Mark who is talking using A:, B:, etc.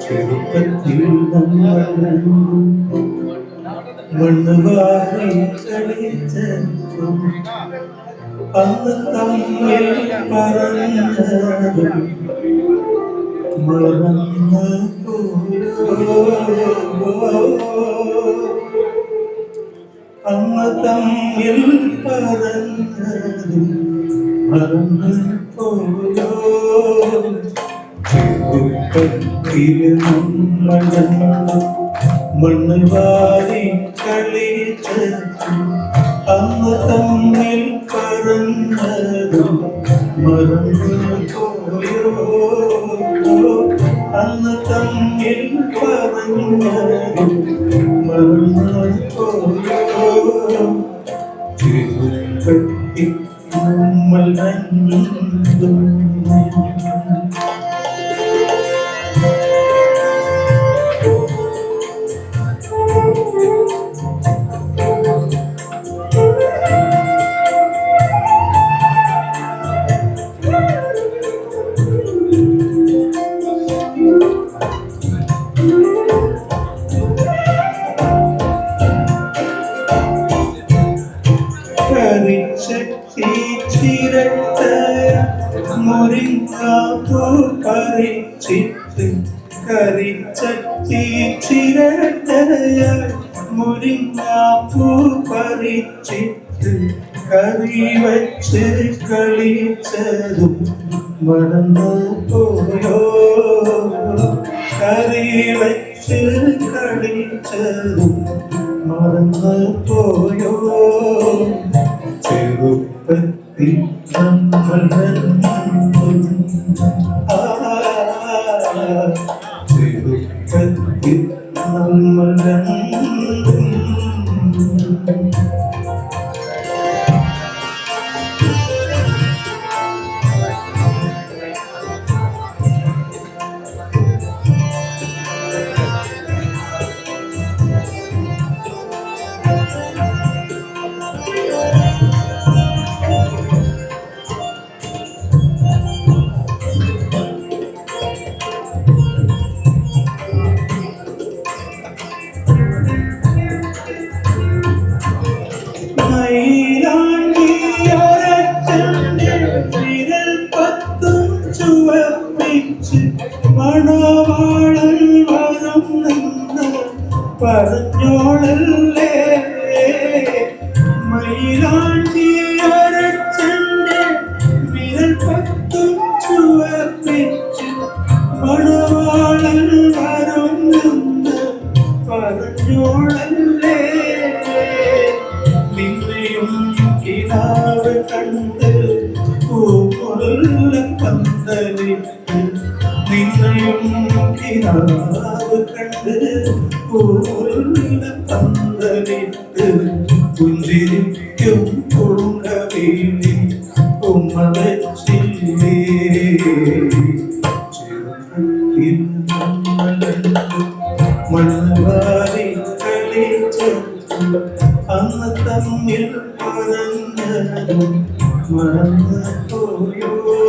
A: ചെറുപ്പത്തിൽ നമ്മൾ മണ്ണുവാരി കളിച്ചപ്പം അന്ന് തമ്മിൽ പറഞ്ഞതും മറന്നു അന്ന് തമ്മിൽ പറഞ്ഞതും മറന്നു മണ്ണ് വാരി കളിച്ച് അന്ന് തമ്മിൽ പറഞ്ഞതും മറന്നു പോയോ? അന്ന് തമ്മിൽ പറഞ്ഞതും മറന്നു പോയോ? തിരുപ്പത്തി നമ്മൾ രണ്ടും ചിരട്ട മുറിങ്ങാപ്പൂ പറിച്ചിട്ട് കരിച്ചി ചിരട്ടയ മുറിങ്ങാപ്പൂ പറിച്ചിട്ട് കറി വച്ച് കളിച്ചതും മറന്നു പോയോ? കറി വച്ച് കളിച്ചതും നമ്മൾ രണ്ടും ചുവപ്പിച്ച് മണവാളൻ വരം നിന്ന് പറഞ്ഞോളല്ലേ? മയിലാണ്ടിയോരച്ചന്റെ വിരൽ പത്തും ചുവപ്പിച്ച് മണവാളൻ വരം നിന്ന് പറഞ്ഞോളല്ലേ? നിന്നെയും പൂമുള്ള പന്തലിട്ട് നിന്നെയും കിനാവ് കണ്ട് പൂമുള്ള പന്തലിട്ട് പുഞ്ചിരിക്കും പൂങ്കവീണി ഉമ്മ വെച്ചില്ലേ ചെറുപ്പത്തിൽ നമ്മളെല്ലാം മണ്ണുവാരി കളിച്ചു അന്ന് തമ്മിൽ പറഞ്ഞതും മറന്നു